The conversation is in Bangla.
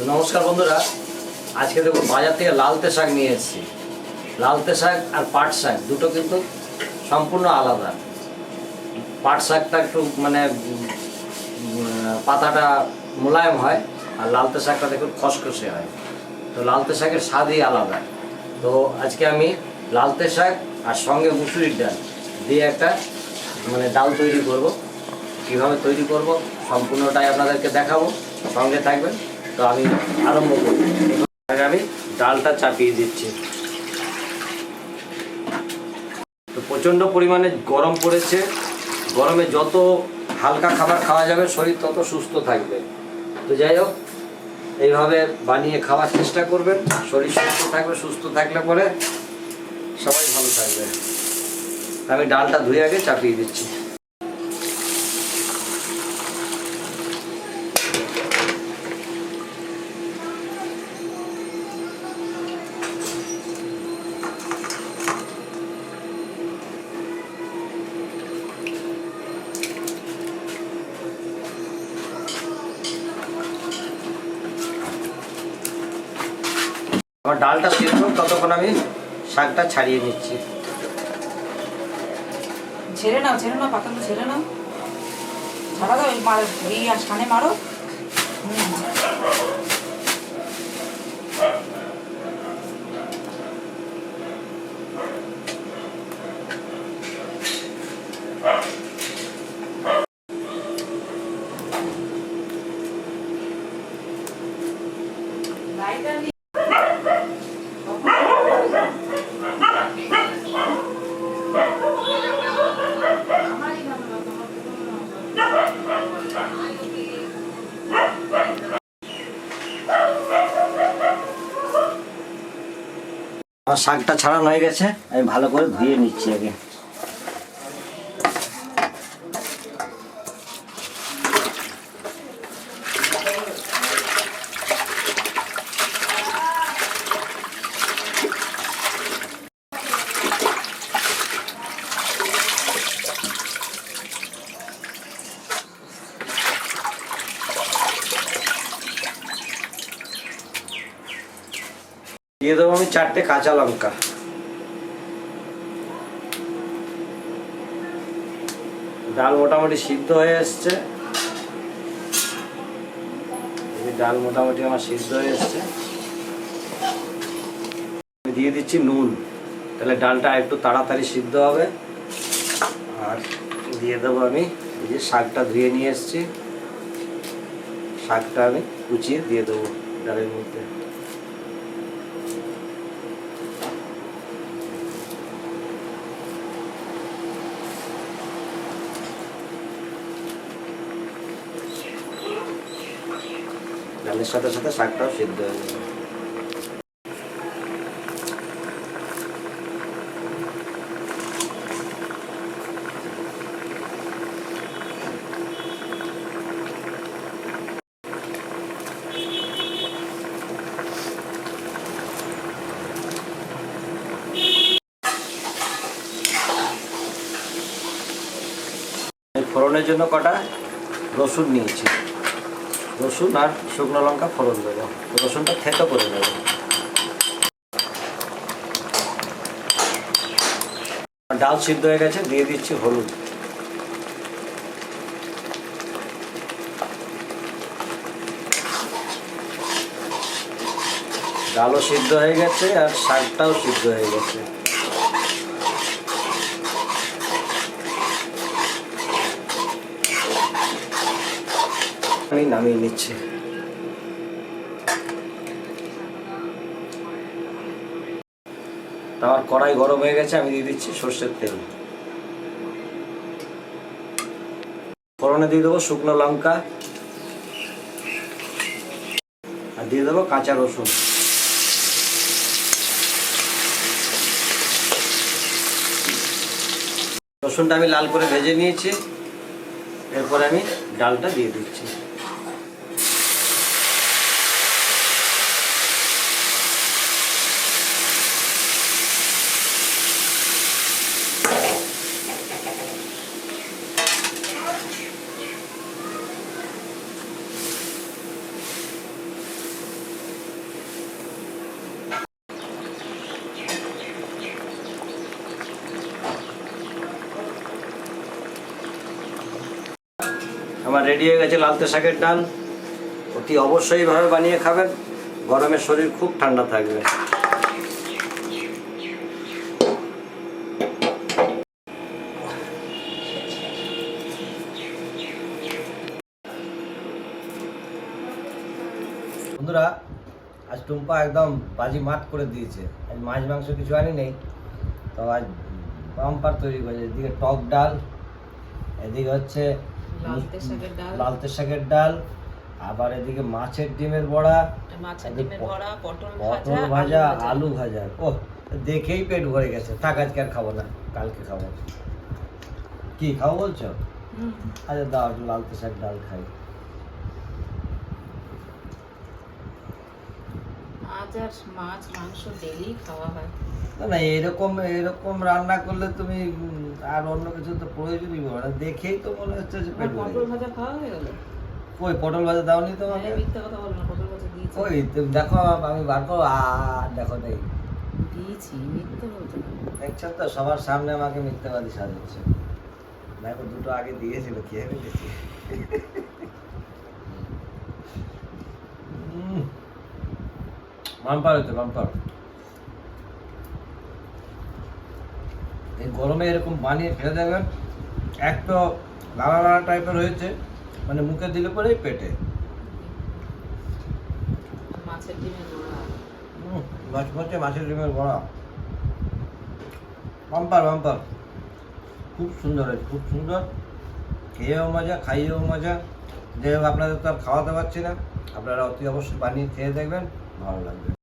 নমস্কার বন্ধুরা। আজকে দেখুন বাজার থেকে লালতে শাক নিয়ে এসেছি। লালতে শাক আর পাট শাক দুটো কিন্তু সম্পূর্ণ আলাদা। পাট শাকটা একটু মানে পাতাটা মোলায়েম হয় আর লালতে শাকটা দেখুন খসখসে হয়। তো লালতে শাকের স্বাদই আলাদা। তো আজকে আমি লালতে শাক আর সঙ্গে মুসুরির ডাল দিয়ে একটা মানে ডাল তৈরি করব। কীভাবে তৈরি করব সম্পূর্ণটাই আপনাদেরকে দেখাবো। সঙ্গে থাকবেন। তো আমি আরম্ভ করব। আগে আমি ডালটা চাপিয়ে দিচ্ছি। তো প্রচণ্ড পরিমাণে গরম পড়েছে। গরমে যত হালকা খাবার খাওয়া যাবে, শরীর তত সুস্থ থাকবে। তো যাই হোক, এইভাবে বানিয়ে খাওয়ার চেষ্টা করবেন। শরীর সুস্থ থাকবে, সুস্থ থাকলে পরে সবাই ভালো থাকবে। আমি ডালটা ধুয়ে আগে চাপিয়ে দিচ্ছি। আমার ডালটা সিদ্ধ, ততক্ষণ আমি শাকটা ছাড়িয়ে নিচ্ছি। ছেড়ে নাও ছেড়ে নাও, পাতাগুলো ছেড়ে নাও। ছাড়া দাও মার, এই সানে মারো। শাকটা ছাড়ানো হয়ে গেছে আমি ভালো করে ধুয়ে নিচ্ছি আগে। দিয়ে দেবো আমি চারটে কাঁচা লঙ্কা। ডাল মোটামুটি সিদ্ধ হয়ে এসছে। ডাল মোটামুটি আমার সিদ্ধ হয়ে এসছে। দিয়ে দিচ্ছি নুন। তাহলে ডালটা একটু তাড়াতাড়ি সিদ্ধ হবে। আর দিয়ে দেবো আমি এই যে শাকটা ধুয়ে নিয়ে এসছি। শাকটা আমি কুচিয়ে দিয়ে দেবো ডালের মধ্যে। ডালের সাথে সাথে শাকটাও সিদ্ধ হয়ে যাবে। ফোড়নের জন্য কটা? রসুন নিয়েছি। রসুন আর শুকনো লঙ্কা ফোড়ন দেবো। রসুনটা থেতো করে নেব। ডাল সিদ্ধ হয়ে গেছে, দিয়ে দিচ্ছি হলুদ। ডালও সিদ্ধ হয়ে গেছে আর শাকটাও সিদ্ধ হয়ে গেছে। আমি নামিয়ে নিচ্ছি। আমার কড়াই গরম হয়ে গেছে, আমি দিয়ে দিচ্ছি সর্ষের তেল। ফোড়নে দিয়ে দেবো শুকনো লঙ্কা। আর দিয়ে দেবো কাঁচা রসুন। রসুনটা আমি লাল করে ভেজে নিয়েছি। এরপরে আমি ডালটা দিয়ে দিচ্ছি। আমার রেডি হয়ে গেছে লালতে শাকের ডাল। অতি অবশ্যই এইভাবে বানিয়ে খাবেন। গরমে শরীর খুব ঠান্ডা থাকবে। বন্ধুরা, আজ টুম্পা একদম বাজি মাঠ করে দিয়েছে। আজ মাছ, মাংস কিছু আনি নেই। তো আজ বাম্পার তৈরি করেছে। এদিকে টক ডাল, এদিকে হচ্ছে লালতে শাকের ডাল। আবার এদিকে মাছের ডিমের বড়া মাছের ডিমের বড়া পটল পটল ভাজা আলু ভাজা ও দেখেই পেট ভরে গেছে। থাক আজকে আর খাব না। কালকে খাব। কি খাব বলছো? আচ্ছা দাও লালতে শাক ডাল খাই। আজ আর মাছ মাংস ডেলি খাওয়া হয়। না এরকম এরকম রান্না করলে তুমি আর অন্য কিছু তো প্রয়োজনই পড়ে না। দেখেই তো মনে হচ্ছে যে পেট পটল ভাজা খাওয়া হয়ে গেল? কই পটল ভাজা দাওনি তোমাকে? আরে মিথ্যা কথা বলো না পটল ভাজা দিয়েছি। তুমি দেখো আমি বার করো আর দেখো নেই দিয়েছি মিথ্যা বলতে না। দেখছ তো সবার সামনে আমাকে মিথ্যাবাদী সাজাচ্ছে। দেখো দুটো আগে দিয়েছিল খেয়ে ফেলেছি বাম্পার হচ্ছে বাম্পার। এই গরমে এরকম বানিয়ে খেয়ে দেবেন এক তো লালা লালা টাইপের হয়েছে মানে মুখে দিলে পরেই পেটে। মাছের ডিমের বড়া। মাছ মাছে মাছের ডিমের বড়া। বাম্পার বাম্পার খুব সুন্দর হয়েছে খুব সুন্দর। খেয়েও মজা খাইয়েও মজা। যাই হোক আপনাদের তো আর খাওয়াতে পারছি না। আপনারা অতি অবশ্যই বানিয়ে খেয়ে দেখবেন ভালো লাগবে।